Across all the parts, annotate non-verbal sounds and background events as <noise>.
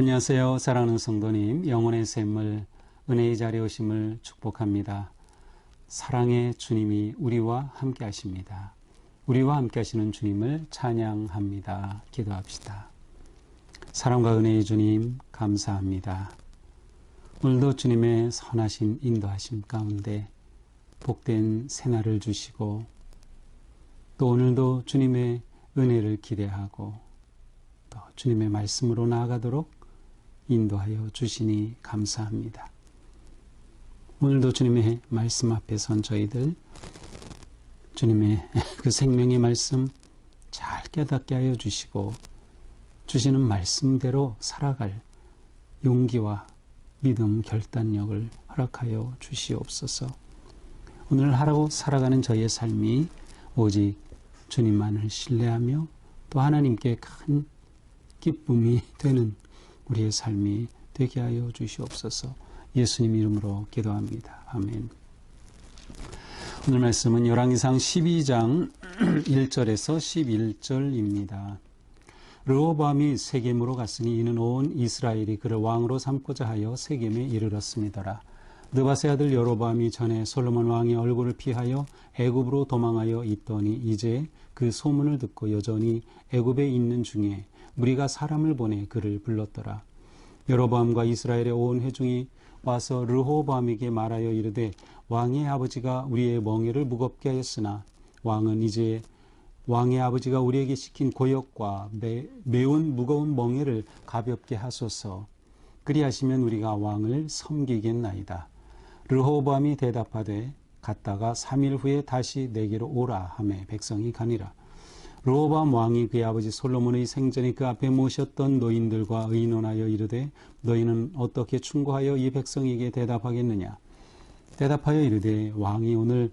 안녕하세요. 사랑하는 성도님, 영혼의 샘을 은혜의 자리에 오심을 축복합니다. 사랑의 주님이 우리와 함께 하십니다. 우리와 함께 하시는 주님을 찬양합니다. 기도합시다. 사랑과 은혜의 주님, 감사합니다. 오늘도 주님의 선하신 인도하심 가운데 복된 새날을 주시고 또 오늘도 주님의 은혜를 기대하고 또 주님의 말씀으로 나아가도록 인도하여 주시니 감사합니다. 오늘도 주님의 말씀 앞에 선 저희들 주님의 <laughs> 그 생명의 말씀 잘 깨닫게 하여 주시고 주시는 말씀대로 살아갈 용기와 믿음 결단력을 허락하여 주시옵소서. 오늘 하라고 살아가는 저의 삶이 오직 주님만을 신뢰하며 또 하나님께 큰 기쁨이 되는 우리의 삶이 되게 하여 주시옵소서. 예수님 이름으로 기도합니다. 아멘. 오늘 말씀은 열왕기상 12장 1절에서 11절입니다. 르호밤이 세겜으로 갔으니 이는 온 이스라엘이 그를 왕으로 삼고자 하여 세겜에 이르렀습니다라. 느바세 아들 여로밤이 전에 솔로몬 왕의 얼굴을 피하여 애굽으로 도망하여 있더니 이제 그 소문을 듣고 여전히 애굽에 있는 중에 무리가 사람을 보내 그를 불렀더라. 여로보암과 이스라엘의 온 회중이 와서 르호보암에게 말하여 이르되 왕의 아버지가 우리의 멍에를 무겁게 하였으나 왕은 이제 왕의 아버지가 우리에게 시킨 고역과 매, 매운 무거운 멍에를 가볍게 하소서. 그리하시면 우리가 왕을 섬기겠나이다. 르호보암이 대답하되 갔다가 3일 후에 다시 내게로 오라 하매 백성이 가니라. 르호밤 왕이 그의 아버지 솔로몬의 생전에 그 앞에 모셨던 노인들과 의논하여 이르되 너희는 어떻게 충고하여 이 백성에게 대답하겠느냐 대답하여 이르되 왕이 오늘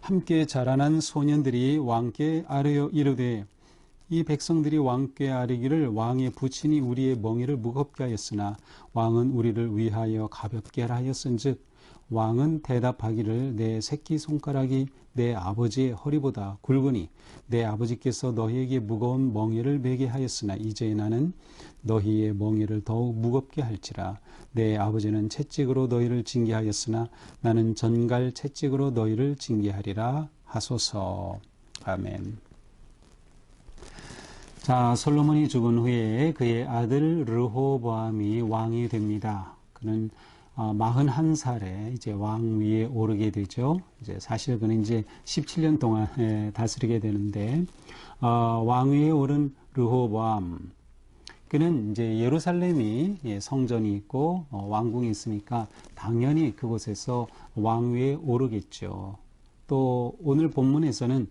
함께 자라난 소년들이 왕께 아뢰어 이르되 이 백성들이 왕께 아뢰기를 왕의 부친이 우리의 멍에를 무겁게 하였으나 왕은 우리를 위하여 가볍게 하였은즉 왕은 대답하기를 내 새끼 손가락이 내 아버지의 허리보다 굵으니 내 아버지께서 너희에게 무거운 멍에를 매게 하였으나 이제 나는 너희의 멍에를 더욱 무겁게 할지라 내 아버지는 채찍으로 너희를 징계하였으나 나는 전갈 채찍으로 너희를 징계하리라 하소서 아멘. 자 솔로몬이 죽은 후에 그의 아들 르호보암이 왕이 됩니다. 그는 41살에 어, 이제 왕 위에 오르게 되죠. 이제 사실 그는 이제 17년 동안 다스리게 되는데, 어, 왕 위에 오른 르호보암. 그는 이제 예루살렘이 예, 성전이 있고 어, 왕궁이 있으니까 당연히 그곳에서 왕 위에 오르겠죠. 또 오늘 본문에서는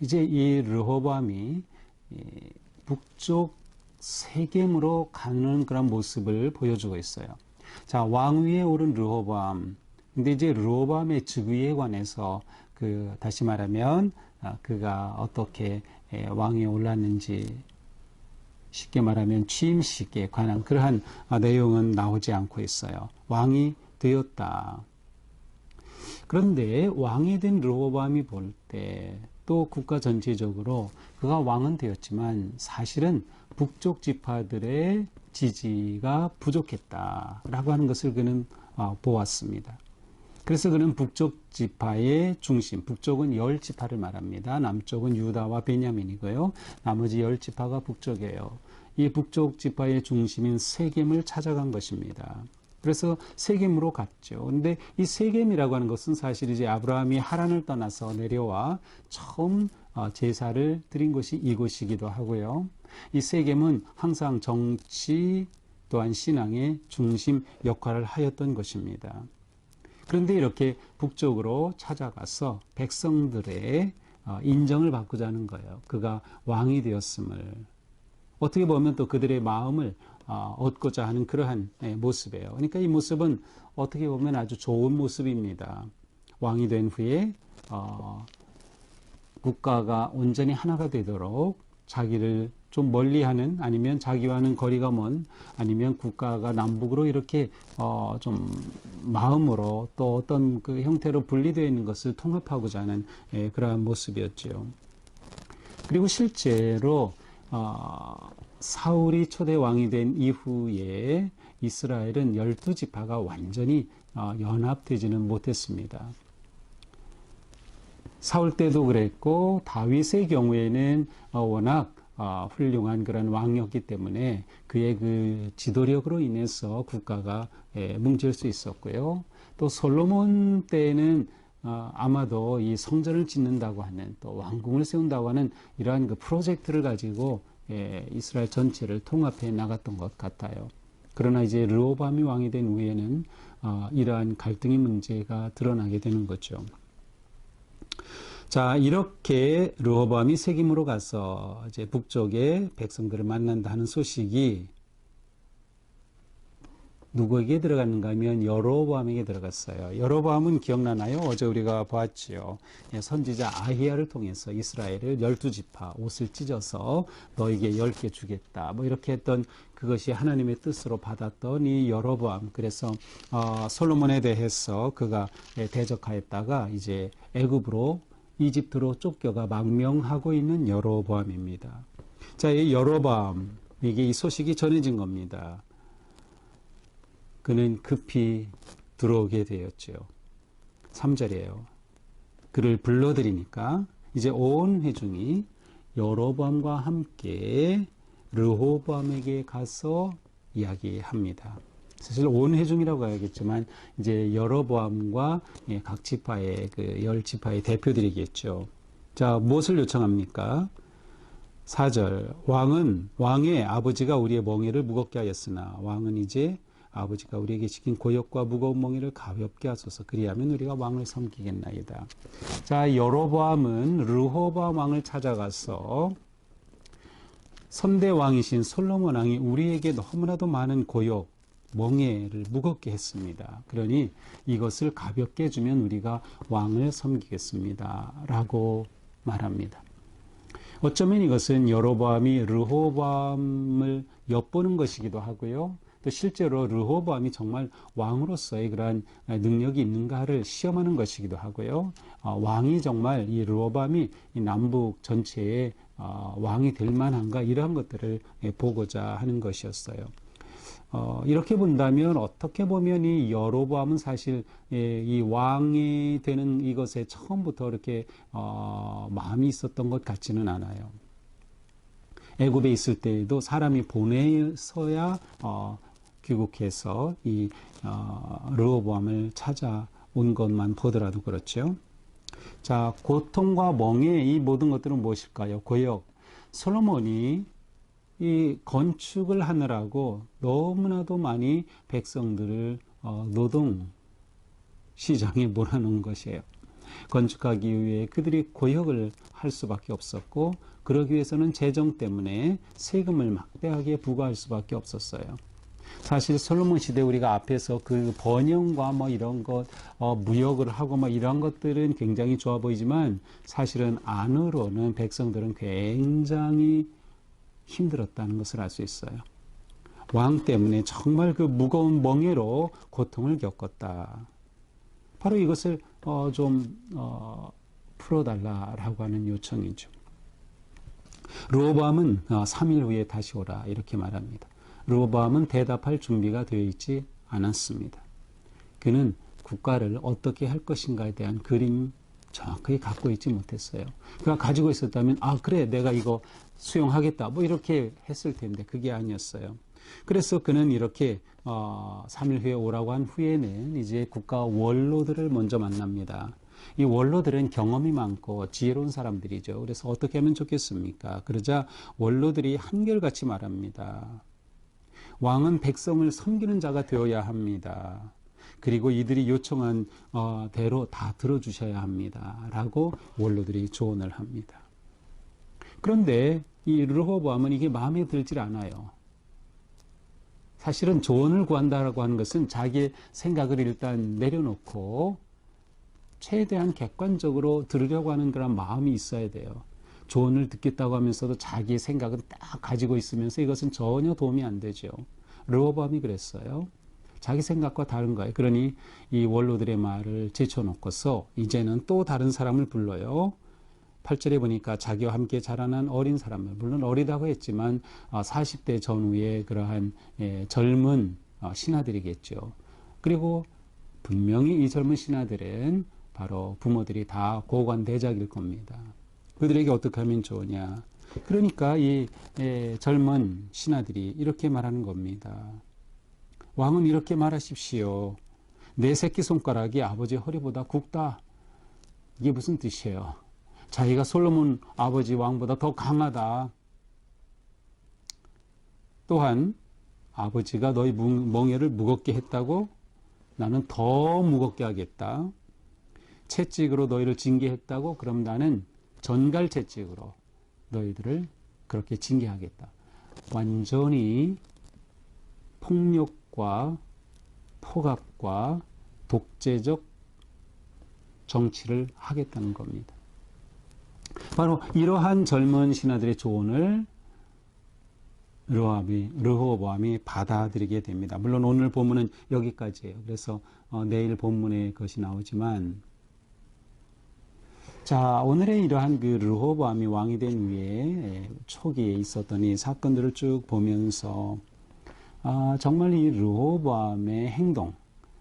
이제 이 르호보암이 북쪽 세겜으로 가는 그런 모습을 보여주고 있어요. 자, 왕위에 오른 르호밤. 근데 이제 르호밤의 즉위에 관해서 그 다시 말하면 아, 그가 어떻게 왕위에 올랐는지 쉽게 말하면 취임식에 관한 그러한 아, 내용은 나오지 않고 있어요. 왕이 되었다. 그런데 왕이 된 르호밤이 볼 때 또 국가 전체적으로 그가 왕은 되었지만 사실은 북쪽 지파들의 지지가 부족했다라고 하는 것을 그는 어, 보았습니다. 그래서 그는 북쪽 지파의 중심, 북쪽은 열 지파를 말합니다. 남쪽은 유다와 베냐민이고요. 나머지 열 지파가 북쪽이에요. 이 북쪽 지파의 중심인 세겜을 찾아간 것입니다. 그래서 세겜으로 갔죠. 근데 이 세겜이라고 하는 것은 사실 이제 아브라함이 하란을 떠나서 내려와 처음 어, 제사를 드린 곳이 이곳이기도 하고요. 이 세겜은 항상 정치 또한 신앙의 중심 역할을 하였던 것입니다. 그런데 이렇게 북쪽으로 찾아가서 백성들의 어, 인정을 받고자 하는 거예요. 그가 왕이 되었음을. 어떻게 보면 또 그들의 마음을 어, 얻고자 하는 그러한 예, 모습이에요. 그러니까 이 모습은 어떻게 보면 아주 좋은 모습입니다. 왕이 된 후에 어, 국가가 온전히 하나가 되도록 자기를 좀 멀리하는 아니면 자기와는 거리가 먼 아니면 국가가 남북으로 이렇게 어, 좀 마음으로 또 어떤 그 형태로 분리되어 있는 것을 통합하고자 하는 예, 그러한 모습이었죠. 그리고 실제로 어, 사울이 초대 왕이 된 이후에 이스라엘은 열두 지파가 완전히 어, 연합되지는 못했습니다. 사울 때도 그랬고 다윗의 경우에는 어, 워낙 어, 훌륭한 그런 왕이었기 때문에 그의 그 지도력으로 인해서 국가가 예, 뭉칠 수 있었고요. 또 솔로몬 때는 어, 아마도 이 성전을 짓는다고 하는 또 왕궁을 세운다고 하는 이러한 그 프로젝트를 가지고 예, 이스라엘 전체를 통합해 나갔던 것 같아요. 그러나 이제 르호밤이 왕이 된 후에는 어, 이러한 갈등의 문제가 드러나게 되는 거죠. 자, 이렇게 르호밤이 세김으로 가서 이제 북쪽의 백성들을 만난다는 소식이 누구에게 들어갔는가 하면 여로보암에게 들어갔어요. 여로보암은 기억나나요? 어제 우리가 보았지요. 예, 선지자 아히야를 통해서 이스라엘을 열두 지파 옷을 찢어서 너에게 열 개 주겠다. 뭐 이렇게 했던 그것이 하나님의 뜻으로 받았던 이 여로보암. 그래서 어, 솔로몬에 대해서 그가 예, 대적하였다가 이제 애굽으로 이집트로 쫓겨가 망명하고 있는 여로보암입니다. 자, 이 여로보암에게 이 소식이 전해진 겁니다. 그는 급히 들어오게 되었죠. 3절이에요. 그를 불러들이니까 이제 온 회중이 여로보암과 함께 르호보암에게 가서 이야기합니다. 사실 온 회중이라고 해야겠지만 이제 여로보암과 예, 각 지파의 그 열 지파의 대표들이겠죠. 자, 무엇을 요청합니까? 4절 왕은 왕의 아버지가 우리의 멍에를 무겁게 하였으나 왕은 이제 아버지가 우리에게 시킨 고역과 무거운 멍에를 가볍게 하소서 그리하면 우리가 왕을 섬기겠나이다. 자, 여로보암은 르호보암 왕을 찾아가서 선대 왕이신 솔로몬 왕이 우리에게 너무나도 많은 고역 멍에를 무겁게 했습니다. 그러니 이것을 가볍게 해주면 우리가 왕을 섬기겠습니다. 라고 말합니다. 어쩌면 이것은 여로보암이 르호보암을 엿보는 것이기도 하고요. 또 실제로 르호보암이 정말 왕으로서의 그러한 능력이 있는가를 시험하는 것이기도 하고요. 어, 왕이 정말 이 르호보암이 이 남북 전체의 어, 왕이 될 만한가 이러한 것들을 예, 보고자 하는 것이었어요. 어, 이렇게 본다면 어떻게 보면 이 여로보암은 사실 예, 이 왕이 되는 이것에 처음부터 이렇게 어, 마음이 있었던 것 같지는 않아요. 애굽에 있을 때에도 사람이 보내서야 어, 귀국해서 이 어, 르호보암을 찾아온 것만 보더라도 그렇죠. 자, 고통과 멍해 이 모든 것들은 무엇일까요? 고역. 솔로몬이 이 건축을 하느라고 너무나도 많이 백성들을 어, 노동 시장에 몰아넣은 것이에요. 건축하기 위해 그들이 고역을 할 수밖에 없었고 그러기 위해서는 재정 때문에 세금을 막대하게 부과할 수밖에 없었어요. 사실 솔로몬 시대 우리가 앞에서 그 번영과 뭐 이런 것, 어, 무역을 하고 뭐 이런 것들은 굉장히 좋아 보이지만 사실은 안으로는 백성들은 굉장히 힘들었다는 것을 알 수 있어요. 왕 때문에 정말 그 무거운 멍에로 고통을 겪었다. 바로 이것을 어, 좀 어, 풀어달라라고 하는 요청이죠. 어, 3일 후에 다시 오라 이렇게 말합니다. 로보암은 대답할 준비가 되어 있지 않았습니다. 그는 국가를 어떻게 할 것인가에 대한 그림 정확하게 갖고 있지 못했어요. 그가 가지고 있었다면 아 그래 내가 이거 수용하겠다 뭐 이렇게 했을 텐데 그게 아니었어요. 그래서 그는 이렇게 어, 3일 후에 오라고 한 후에는 이제 국가 원로들을 먼저 만납니다. 이 원로들은 경험이 많고 지혜로운 사람들이죠. 그래서 어떻게 하면 좋겠습니까? 그러자 원로들이 한결같이 말합니다. 왕은 백성을 섬기는 자가 되어야 합니다. 그리고 이들이 요청한 어, 대로 다 들어주셔야 합니다. 라고 원로들이 조언을 합니다. 그런데 이 르호보암은 이게 마음에 들질 않아요. 사실은 조언을 구한다라고 하는 것은 자기의 생각을 일단 내려놓고 최대한 객관적으로 들으려고 하는 그런 마음이 있어야 돼요. 조언을 듣겠다고 하면서도 자기의 생각은 딱 가지고 있으면서 이것은 전혀 도움이 안 되죠. 르호보암이 그랬어요. 자기 생각과 다른 거예요. 그러니 이 원로들의 말을 제쳐놓고서 이제는 또 다른 사람을 불러요. 8절에 보니까 자기와 함께 자라난 어린 사람을 물론 어리다고 했지만 40대 전후의 그러한 예, 젊은 어, 신하들이겠죠. 그리고 분명히 이 젊은 신하들은 바로 부모들이 다 고관대작일 겁니다. 그들에게 어떻게 하면 좋으냐. 그러니까 이 예, 젊은 신하들이 이렇게 말하는 겁니다. 왕은 이렇게 말하십시오. 내 새끼 손가락이 아버지 허리보다 굵다. 이게 무슨 뜻이에요? 자기가 솔로몬 아버지 왕보다 더 강하다. 또한 아버지가 너희 멍에를 무겁게 했다고 나는 더 무겁게 하겠다. 채찍으로 너희를 징계했다고 그럼 나는 전갈 채찍으로 너희들을 그렇게 징계하겠다. 완전히 폭력과 포갑과 독재적 정치를 하겠다는 겁니다. 바로 이러한 젊은 신하들의 조언을 르호암이, 르호보암이 받아들이게 됩니다. 물론 오늘 본문은 여기까지예요. 그래서 어, 내일 본문에 그것이 나오지만 자 오늘의 이러한 그 르호보암이 왕이 된 후에 초기에 있었던 이 사건들을 쭉 보면서 아, 정말 이 르호보암의 행동,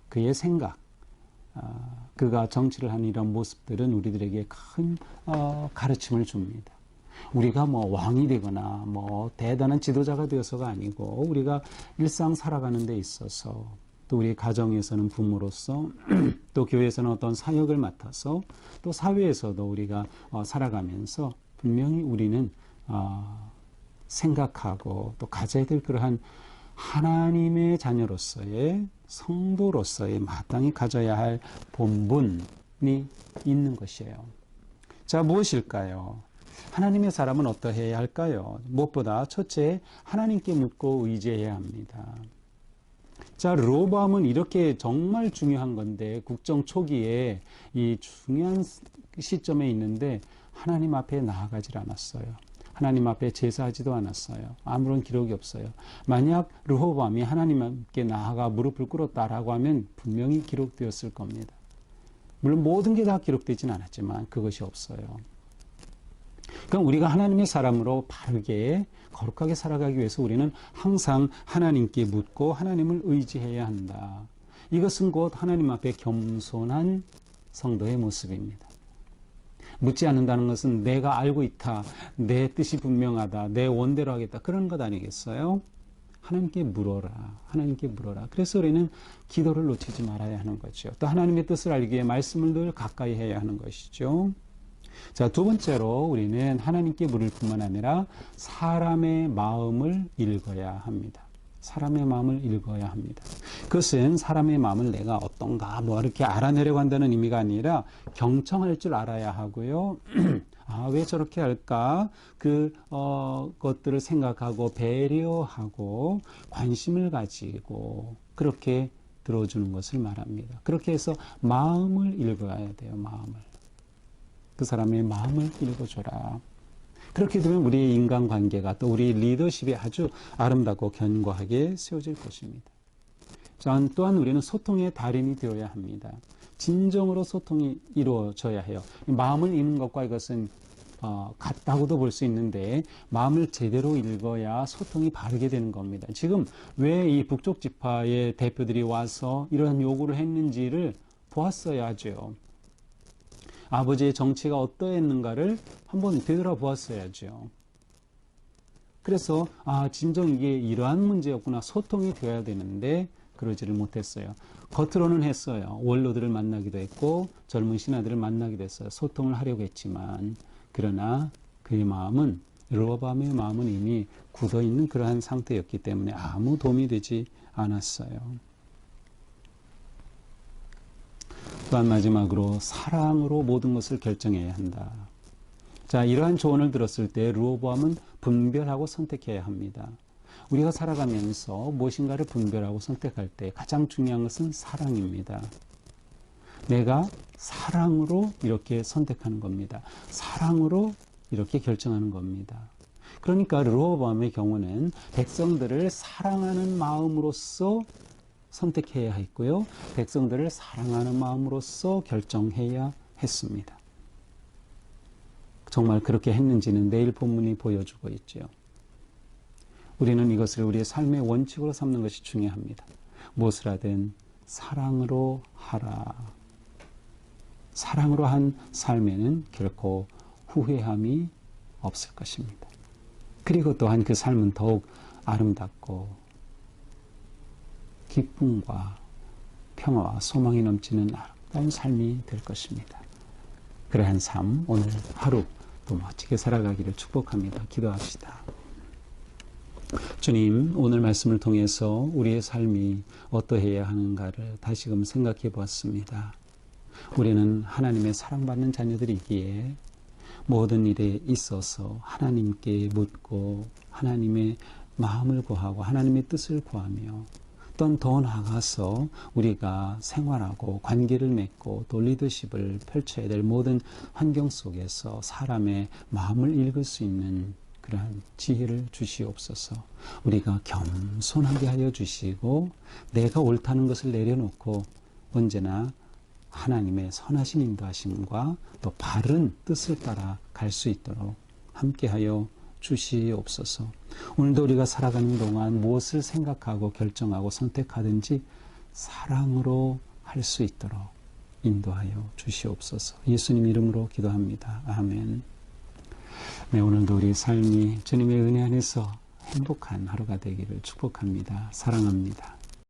그의 생각, 아, 그가 정치를 하는 이런 모습들은 우리들에게 큰 어, 가르침을 줍니다. 우리가 뭐 왕이 되거나 뭐 대단한 지도자가 되어서가 아니고 우리가 일상 살아가는 데 있어서 또 우리 가정에서는 부모로서 <clears throat> 또 교회에서는 어떤 사역을 맡아서 또 사회에서도 우리가 어, 살아가면서 분명히 우리는 어, 생각하고 또 가져야 될 그러한 하나님의 자녀로서의 성도로서의 마땅히 가져야 할 본분이 있는 것이에요. 자, 무엇일까요? 하나님의 사람은 어떠해야 할까요? 무엇보다 첫째, 하나님께 묻고 의지해야 합니다. 자, 로밤은 이렇게 정말 중요한 건데, 국정 초기에 이 중요한 시점에 있는데, 하나님 앞에 나아가질 않았어요. 하나님 앞에 제사하지도 않았어요. 아무런 기록이 없어요. 만약 르호밤이 하나님께 나아가 무릎을 꿇었다라고 하면 분명히 기록되었을 겁니다. 물론 모든 게 다 기록되진 않았지만 그것이 없어요. 그럼 우리가 하나님의 사람으로 바르게 거룩하게 살아가기 위해서 우리는 항상 하나님께 묻고 하나님을 의지해야 한다. 이것은 곧 하나님 앞에 겸손한 성도의 모습입니다. 묻지 않는다는 것은 내가 알고 있다. 내 뜻이 분명하다. 내 원대로 하겠다. 그런 것 아니겠어요? 하나님께 물어라. 하나님께 물어라. 그래서 우리는 기도를 놓치지 말아야 하는 거죠. 또 하나님의 뜻을 알기 위해 말씀을 늘 가까이 해야 하는 것이죠. 자, 두 번째로 우리는 하나님께 물을 뿐만 아니라 사람의 마음을 읽어야 합니다. 사람의 마음을 읽어야 합니다. 그것은 사람의 마음을 내가 어떤가 뭐 이렇게 알아내려고 한다는 의미가 아니라 경청할 줄 알아야 하고요. <clears throat> 아, 왜 저렇게 할까? 그, 어, 것들을 생각하고 배려하고 관심을 가지고 그렇게 들어주는 것을 말합니다. 그렇게 해서 마음을 읽어야 돼요, 마음을. 그 사람의 마음을 읽어줘라. 그렇게 되면 우리의 인간관계가 또 우리 리더십이 아주 아름답고 견고하게 세워질 것입니다. 또한 우리는 소통의 달인이 되어야 합니다. 진정으로 소통이 이루어져야 해요. 마음을 읽는 것과 이것은 어, 같다고도 볼 수 있는데 마음을 제대로 읽어야 소통이 바르게 되는 겁니다. 지금 왜 이 북쪽 지파의 대표들이 와서 이런 요구를 했는지를 보았어야죠. 아버지의 정치가 어떠했는가를 한번 되돌아보았어야죠. 그래서 아 진정 이게 이러한 문제였구나 소통이 되어야 되는데 그러지를 못했어요. 겉으로는 했어요. 원로들을 만나기도 했고 젊은 신하들을 만나기도 했어요. 소통을 하려고 했지만 그러나 그의 마음은 르호밤의 마음은 이미 굳어 있는 그러한 상태였기 때문에 아무 도움이 되지 않았어요. 또한 마지막으로 사랑으로 모든 것을 결정해야 한다. 자, 이러한 조언을 들었을 때 르호보암은 분별하고 선택해야 합니다. 우리가 살아가면서 무엇인가를 분별하고 선택할 때 가장 중요한 것은 사랑입니다. 내가 사랑으로 이렇게 선택하는 겁니다. 사랑으로 이렇게 결정하는 겁니다. 그러니까 르호보암의 경우는 백성들을 사랑하는 마음으로써 선택해야 했고요. 백성들을 사랑하는 마음으로써 결정해야 했습니다. 정말 그렇게 했는지는 내일 본문이 보여주고 있죠. 우리는 이것을 우리의 삶의 원칙으로 삼는 것이 중요합니다. 무엇을 하든 사랑으로 하라. 사랑으로 한 삶에는 결코 후회함이 없을 것입니다. 그리고 또한 그 삶은 더욱 아름답고 기쁨과 평화와 소망이 넘치는 아름다운 삶이 될 것입니다. 그러한 삶 오늘 하루 또 멋지게 살아가기를 축복합니다. 기도합시다. 주님, 오늘 말씀을 통해서 우리의 삶이 어떠해야 하는가를 다시금 생각해 보았습니다. 우리는 하나님의 사랑받는 자녀들이기에 모든 일에 있어서 하나님께 묻고 하나님의 마음을 구하고 하나님의 뜻을 구하며 또한 더 나아가서 우리가 생활하고 관계를 맺고 또 리더십을 펼쳐야 될 모든 환경 속에서 사람의 마음을 읽을 수 있는 그러한 지혜를 주시옵소서. 우리가 겸손하게 하여 주시고 내가 옳다는 것을 내려놓고 언제나 하나님의 선하신 인도하심과 또 바른 뜻을 따라 갈 수 있도록 함께하여 주시옵소서. 오늘도 우리가 살아가는 동안 무엇을 생각하고 결정하고 선택하든지 사랑으로 할 수 있도록 인도하여 주시옵소서. 예수님 이름으로 기도합니다. 아멘. 네, 오늘도 우리 삶이 주님의 은혜 안에서 행복한 하루가 되기를 축복합니다. 사랑합니다.